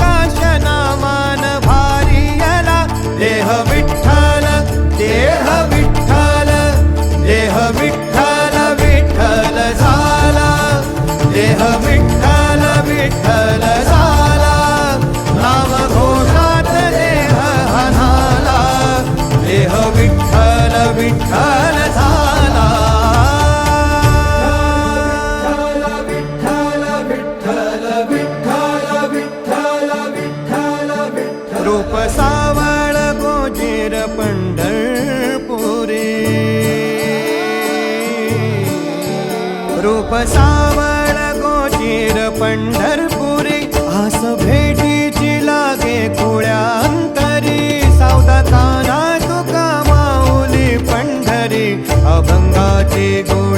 अवघाव काशनामान भारी देह विठ्ठल देह विठ्ठल देह विठ्ठल विठ्ठल झाला देह विठ्ठल विठ्ठल झाला नाम घोषात देह हनाला देह विठ्ठल विठ्ठल झाला. विठ्ठल रूप सावळ गोजेर पंढरपुरी. रूप सावळ गोजेर पंढरपुरी आस भेटीची लागे कुळ्यांतरी. सौदा ताना तुका माऊली पंढरी अभंगाची गो